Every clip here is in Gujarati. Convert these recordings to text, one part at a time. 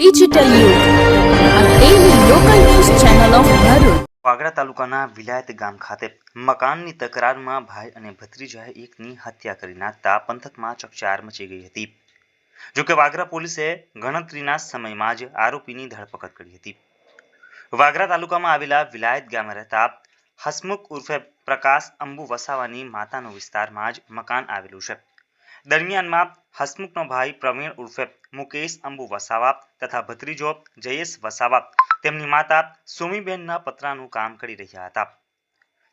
ડિજિટલ. વાગરા તાલુકાના વિલાયત ગામ ખાતે મકાનની તકરારમાં ભાઈ અને ભત્રીજાએ એકની હત્યા કરી નાખતા પંથકમાં ચકચાર મચી ગઈ હતી. જોકે વાગરા પોલીસે ગણતરીના સમયમાં જ આરોપીની ધરપકડ કરી હતી. વાગરા તાલુકામાં આવેલા વિલાયત ગામે રહેતા હસમુખ ઉર્ફે પ્રકાશ અંબુ વસાવાની માતાનો વિસ્તારમાં જ મકાન આવેલું છે. દરમિયાનમાં હસમુખનો ભાઈ પ્રવીણ ઉર્ફે મુકેશ અંબુ વસાવા તથા ભત્રીજો જયેશ વસાવા તેમની માતા સુમીબેનના પતરાનું કામ કરી રહ્યા હતા.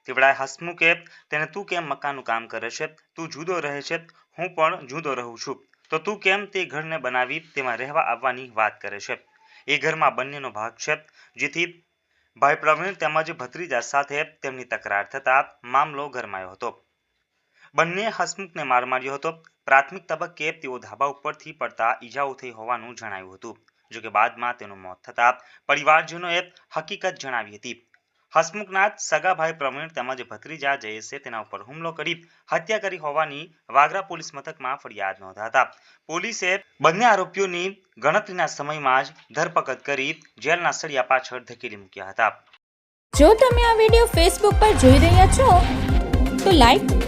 તેવડાએ હસમુખે તેને તું કેમ મકાનનું કામ કરે છે? તું જુદો રહે છે? હું પણ જુદો રહું છું. તો તું કેમ તે ઘરને બનાવી, તેમાં રહેવા આવવાની વાત કરે છે? એ ઘરમાં બંનેનો ભાગ છે. જેથી ભાઈ પ્રવીણ તેમજ ભત્રીજા સાથે તેમની તકરાર થતા મામલો ગરમાયો હતો. બંને હસમુખને માર માર્યો હતો. પ્રાથમિક તબક્કે તેઓ ધાબા ઉપરથી પડતા ઈજાઓ થઈ હોવાનું જણાયું હતું. જોકે બાદમાં તેનું મોત થતા પરિવારજનોએ હકીકત જણાવી હતી. હસમુખના સગા પ્રવીણ તેમજ ભત્રીજા જયેશે તેના ઉપર હુમલો કરી હત્યા કરી હોવાની વાગરા પોલીસ મથકમાં ફરિયાદ નોંધાતા પોલીસે બંને આરોપીઓની ગણતરીના સમયમાં જ ધરપકડ કરી જેલના સળિયા પાછળ ધકેલી મૂક્યા હતા. જો તમે આ વીડિયો ફેસબુક પર જોઈ રહ્યા છો, તો લાઈક